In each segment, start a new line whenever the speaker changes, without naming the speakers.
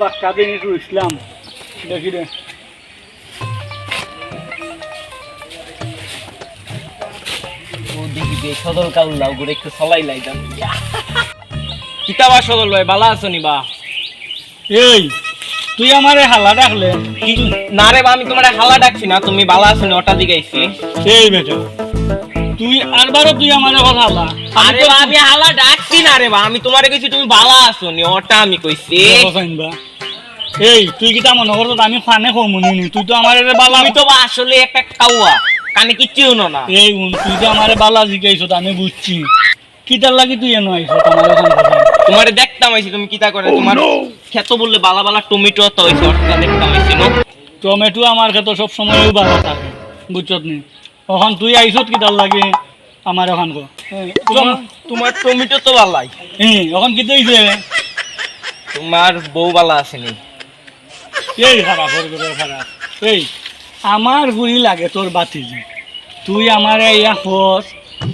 বাক্কা দিন একটু ইসলাম দেখি রে
সদল কাউল লাউ করে একটু সলাই লাইতাম কিতাবা সদল ভাই বালা আছো নি বা?
এই তুই আমারে হালা ডাকলে?
না রে বা আমি তোমার হালা ডাকছি না তুমি বালা আছো নি ওটা দিগাইছি
এই বেটা তুই আরবারও তুই আমারে কথা হালা।
আরে বা আমি হালা ডাকছি না রে বা আমি তোমারে কইছি তুমি বালা আছো নি ওটা আমি কইছি।
এই তুই কিতা মনে করছ আমি ফানে কমুনি নি তুই তো আমারে বালা
আমি তো আসলে একটা কাউয়া কানে কিচ্ছু না।
এই তুই যে আমারে বালা জিগাইছ আমি বুঝছি। কিতার লাগি তুই এনো আইছ ওখান থেকে
তোমারে দেখতাম আইছি তুমি কিতা করে? তোমার খেতো বললে বালা বালা টমেটো তো হইছে ওটা দেখতাম আইছি
টমেটো আমার ক্ষেত্রে সব সময় ভালো থাকে বুঝছত নি এখন তুই আইছত কিতার লাগে? আমার ওখান কো
তোমার- টমেটো তো বালাই।
হ্যাঁ এখন কি
তোমার বউ বালা আসেনি।
এই খারাপ ওর করে খারাপ এই আমার গুলি লাগে তোর বাতি যে। তুই আমার ইয়া খোঁজ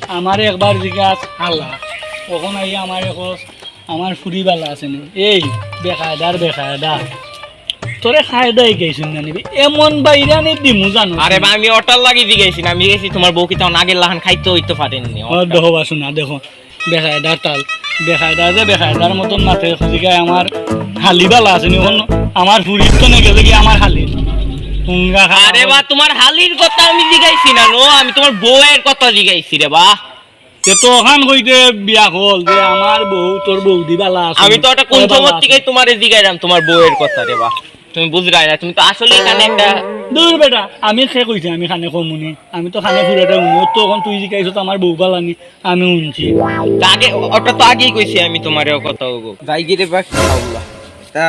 আমার একবার জিজ্ঞাস আল্লাহ আইয়া আমার খোঁজ আমার ফুরিবালা আছে নি এই বেকায়দার বেকায়দা। তোরে খাই দেয় গেছিস না নিবি এমন বাইরা নি দিমু জানো।
আরে বা আমি ওটার লাগি দিগাইছি না আমি গেছি তোমার বউ কি তখন আগের লাহান খাইতে হইতে পারেননি।
ও দেখো বাসু না দেখো। বেকায়দার তাল বেকায়দার যে বেকায়দার মতন মাঠে খুঁজিকায় আমার হালিবালা আছে নি ওখানে আমার ফুরির তো নে গেলে কি আমার হালি।
আরে বা তোমার হালির কথা আমি জিগাইছি না নো আমি তোমার বউয়ের কথা জিগাইছি রে বা।
তে তো ওখান কইতে বিয়া হল যে আমার বউ তোর বৌদি বালা আছে
আমি তো ওটা কোন
বালা
সময়। থেকে তোমারে জিগাইলাম তোমার বউয়ের কথা রে বা। তুমি বুঝলাই না তুমি তো আসলে এখানে একটা
দূর বেটা আমি সে কইছি আমি খানে কমুনি আমি তো খানে ফুরাতে উনি তো এখন তুই জিকাইছ তো আমার বউ বালানি আমি উনছি
আগে ওটা তো আগেই কইছি আমি তোমার কথা ওগো যাই গিরে বা খাওলা তা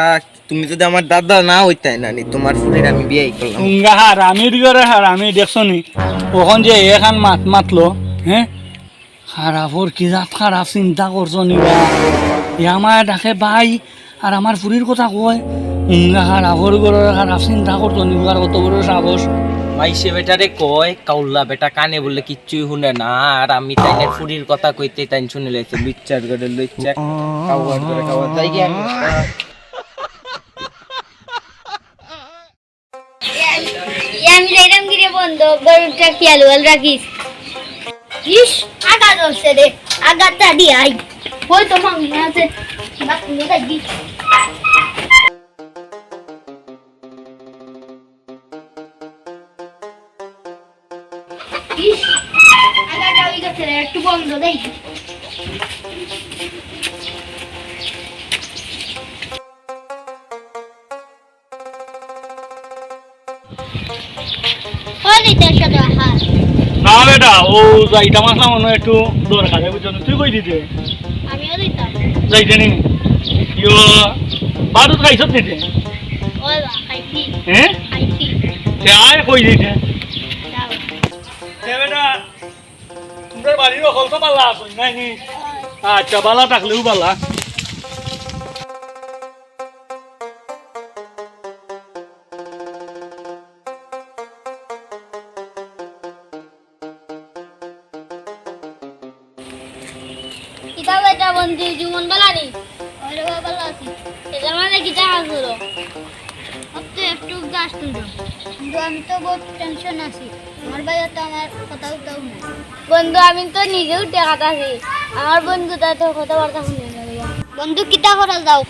তুমি যদি আমার দাদা না হইতাই না নি তোমার ফুলের আমি বিয়ে করলাম।
তুঙ্গা হার আমি দিগরে হার আমি দেখছ নি ওখান যে এখান মাত মাতলো হ্যাঁ খারাপর কি জাত খারাপ চিন্তা করছ নি বা? এ আমার ডাকে বাই আর আমার ফুরির কথা কয়? উঙ্গা খারাপর গড়ের খারাপ চিন্তা করছ নি আর কত বড় সাহস
মাইসে বেটারে কয় কাউলা বেটা কানে বললে কিচ্ছুই শুনে না আর আমি তাইনের ফুরির কথা কইতে তাই শুনে লাইছে বিচার করে লইছে করে আমি
আমি যাইলাম গিরে বন্ধ গরুটা খেয়াল ওয়াল রাখিস ইস আগা ধরছে রে আগা দাদি আই ওই তো মামি আছে বাথরুমে দাদি ইস আগাটা ওই গেছে একটু বন্ধ দেই। ওই দিতে সাথে হাত
না বেটা ও যাইটা মাসা মনে একটু দরকার বুঝছ? তুই কই দিতে?
আমিও দিতাম
যাইতে নি? ইয়ো বারুদ খাইছত নিতে
খাইছি।
হ্যাঁ?
খাইছি।
তে আয় কই দিতে? তোমরা বাড়ির অকল তো বালা আছো, নাই নি? আচ্ছা বালা থাকলেও বালা
কিতাব এটা বন্ধু জীবন ওরে বাবা আছি। এটা মানে কি টাকা হলো? তো একটু কিন্তু আমি তো বহুত টেনশন আছি। আমার ভাইয়া তো আমার কথা উঠাও না। বন্ধু, আমি তো নিজেও টেকাত আছি আমার বন্ধু তা তো কথাবার্তা শুনে না বন্ধু, কিতা করা যাও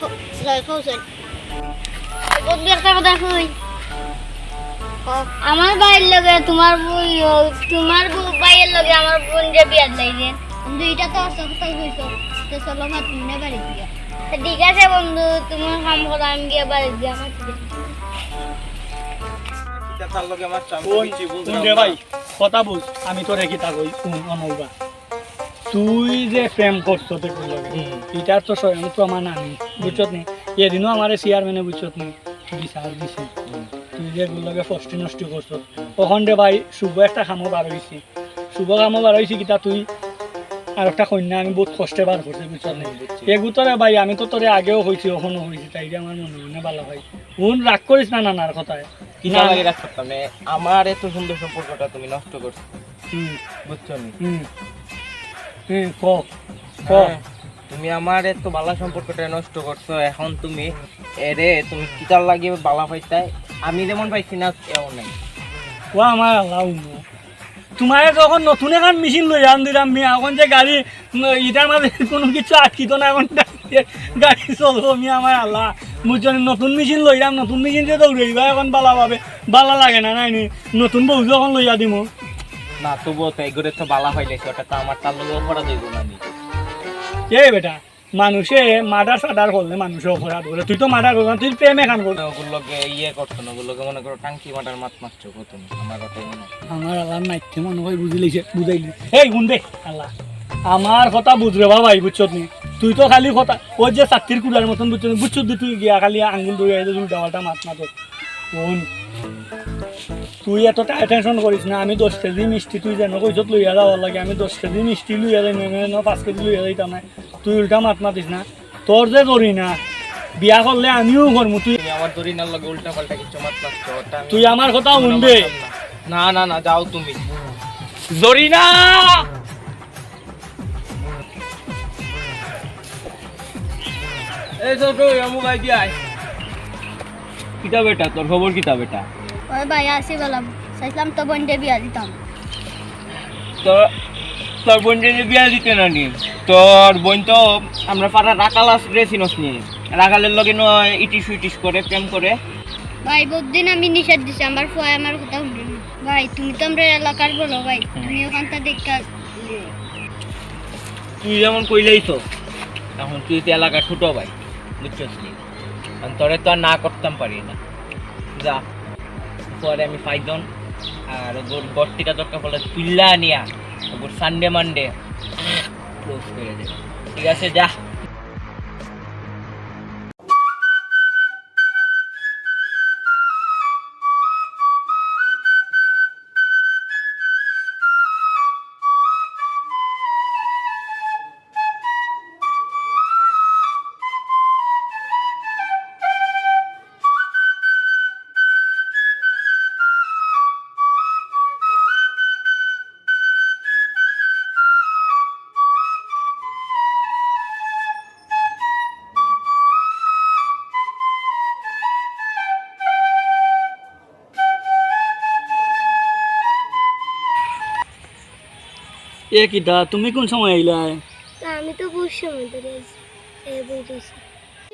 বন্ধু একটা কথা শুই আমার ভাইয়ের লগে তোমার তোমার ভাইয়ের লগে আমার বোন যে বিয়ার লাগছে বন্ধু এটা তো কথা কইছো তো চলো তুমি বাড়ি দিয়া ঠিক আছে বন্ধু তুমি কাম করো আমি গিয়ে বাড়ি দিয়া আমার
ভাই। কথা বুঝ আমি তো রেখি থাকই অনলবা তুই যে প্রেম করছ তো এটার তো স্বয়ং আমার নানি বুঝছত নি? এদিনও আমার চেয়ারম্যানে বুঝছত নি? বিচার দিছে। তুই যে গুলো লগে ফষ্টি নষ্টি করছ। তখন রে ভাই, শুভ একটা খামো বার হয়েছি শুভ খামো বার হয়েছি কিতা তুই আর একটা কন্যা আমি বহুত কষ্টে বার করছি বুঝছত নি? এগুতরে ভাই, আমি তো তোরে আগেও হয়েছি ওখানেও হয়েছি তাই আমার মনে মনে ভালো ভাই উন রাগ করিস না নানার কথায়।
কিনা? লাগে রাখতে মানে আমার এত সুন্দর সম্পর্কটা তুমি নষ্ট করছ। বুঝছ নি? হ্যাঁ। তুমি আমার এত বালা সম্পর্কটা নষ্ট করছ এখন তুমি এরে তুমি কিতার লাগিয়ে বালা পাইতাই? আমি যেমন পাইছি না এও নাই।
ও আমার আল্লাহ। তোমারে যখন নতুন এখন মেশিন লই আন দিলাম মিয়া এখন যে গাড়ি এটার মাঝে কোনো কিছু আটকিত না এখন গাড়ি চলবো মিয়া আমার আল্লাহ। বুঝছ নি? নতুন মেশিন লইলাম নতুন মেশিন যে দৌড়াইবা এখন বালা পাবে বালা লাগে না নাই নতুন বউ যখন লইয়া দিমু
না তবুও তো এগুলো তো বালা পাইলেছে ওটা তো আমার তার লোক করা যাইব না আমি
এ বেটা মানুষে মার্ডার সাডার করলে মানুষে অপরাধ করে তুই তো মার্ডার করবি তুই প্রেম এখান করবি
ওগুলোকে ইয়ে করতো না ওগুলোকে মনে করো টাঙ্কি মাটার মাত মারছো কত আমার ওটাই মনে হয়।
আমার আল্লাহ নাইতে মনে হয় বুঝি বুঝাইলি এই গুন দে আল্লাহ আমার কথা বুঝরে বাবাই বুঝছত নি। তুই তো খালি কথা ওই যে চাকরির কুড়ার মতন বুঝছত নি। বুঝছত তুই গিয়া খালি আঙ্গুল ধরে আইতে উল্টা পাল্টা মাত মাত কোন তুই এত টেনশন করিস না আমি দশ কেজি মিষ্টি তুই যেন কইছত লইয়া যাওয়ার লাগে। আমি দশ কেজি মিষ্টি লইয়া যাই না পাঁচ কেজি লইয়া যাইতাম না তুই উল্টা মাত মাতিস না। তোর যে ধরি না বিয়া করলে আমিও করব তুই
তুমি আমার দড়িনার লগে উল্টা পাল্টা কিছু মাত
তুই আমার কথা শুনবে।
না। না না না যাও তুমি। জরিনা এই ছোট মোবাইল দিয়াই কিতা বেটা তোর খবর কিতা বেটা
ওই ভাই আসি বললাম চাইছিলাম তো বন্ধে বিয়া দিতাম।
তোর তোর বোনকে বিয়া দিতে না নি তোর বোন তো আমরা পাড়া রাকাল আসলে চিনস নি। রাকালের লগে নয় ইটিস উইটিস করে প্রেম করে।
ভাই বহুদিন আমি নিষেধ দিছি আমার ফুয়াই আমার কথা শুনে ভাই তুমি তো আমরা এলাকার বলো ভাই তুমি ওখানটা দেখা
তুই যেমন কইলেই তো এখন তুই তো এলাকার ছোট ভাই। তোরে তো আর না করতাম পারি না। যা, পরে আমি ফাইদন আর ওর বর্তিকা দরকার পড়লে তুল্লা নিয়া ওর সানডে মানডে ক্লোজ করে দে ঠিক আছে, যা।
এ কিটা তুমি কোন সময় আইলা
আমি তো বুঝ সময় ধরে আছি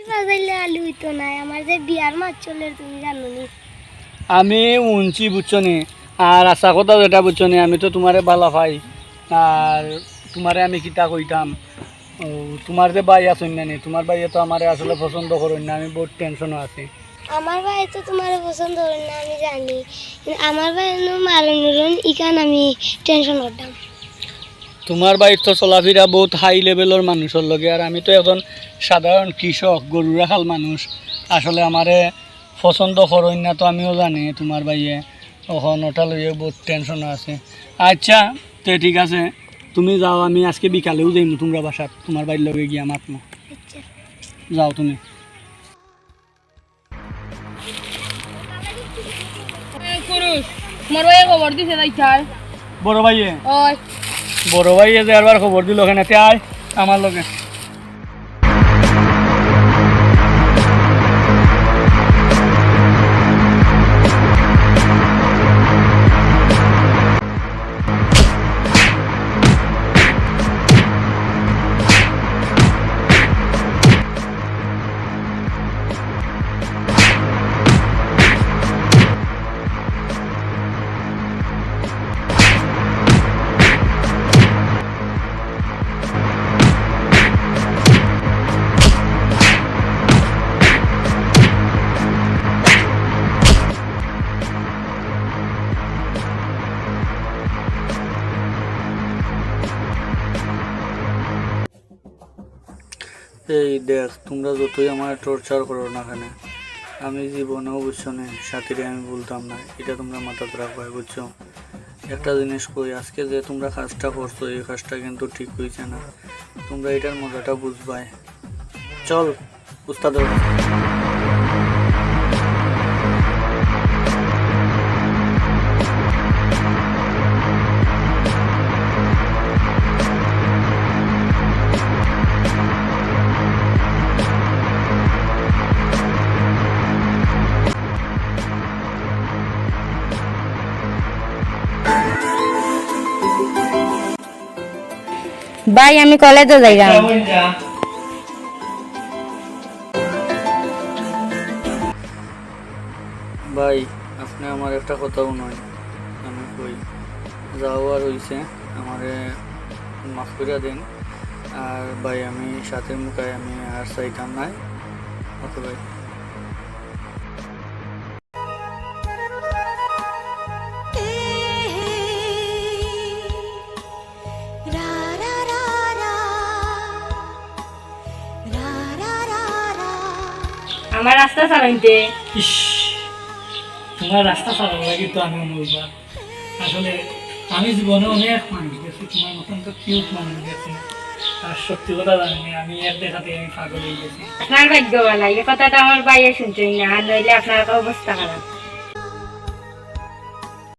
বাজাইলে আলু হইতো নাই আমার যে বিয়ার মাছ চলে তুমি জানো নি
আমি উনছি বুঝছ নি আর আশা কথা যেটা বুঝছ নি আমি তো তোমারে বালা পাই আর তোমারে আমি কিতা কইতাম তোমার যে বাই আসুন না নি তোমার বাইয়ে তো আমারে আসলে পছন্দ করুন না আমি বহুত টেনশনও আছি।
আমার ভাই তো তোমার পছন্দ করে না আমি জানি। আমার ভাই মালনুরন ইকান আমি টেনশন করতাম
তোমার বাড়ির তো চলাফেরা বহুত হাই লেভেলের মানুষের লগে আর আমি তো এখন সাধারণ কৃষক গরু রাখাল মানুষ আসলে আমারে পছন্দ করুন না তো আমিও জানি তোমার বাইয়ে ওখন ওটা লইয়ে বহুত টেনশনও আছে। আচ্ছা তো ঠিক আছে। তুমি যাও আমি আজকে বিকালেও যাইমু তোমরা বাসাত। তোমার বাড়ির লগে গিয়া মাতমু
আচ্ছা।
যাও তুমি।
তোমার ভাই খবর দিছে তাই
বড় ভাইয়ে বড় ভাই যে একবার খবর দিল ওখানে আয় আমার লগে। এই দেখ, তোমরা যতই আমার টর্চার করো না কেন, আমি জীবনেও বুঝছ না, সাথীরে আমি বলতাম না, এটা তোমরা মাথাতে রাখবে, বুঝছ? একটা জিনিস কই, আজকে যে তোমরা কাজটা করছ, এই কাজটা কিন্তু ঠিক হয়েছে না। তোমরা এটার মজাটা বুঝবাই। চল, উস্তাদের
ভাই আমি কলেজে যাইলাম।
কেমন যা?
ভাই আপনি আমার একটা কথাও নয় আমি কই যাও আর হইছে আমারে মাফ করে দিন। আর ভাই আমি সাথে মুখায় আমি আর চাইতাম নাই। ওকে ভাই
আমার রাস্তা চালাইতে।
ইস তোমার রাস্তা চালানো লাগে তো আমি অনুভব আসলে আমি জীবনে অনেক মানুষ গেছি তোমার মতন তো কিউট মানুষ গেছি আর সত্যি কথা জানি আমি এর দেখাতে আমি পাগল হয়ে গেছি।
আপনার ভাগ্য ভালো এই কথাটা আমার বাইরে শুনছেন না নইলে আপনার অবস্থা খারাপ।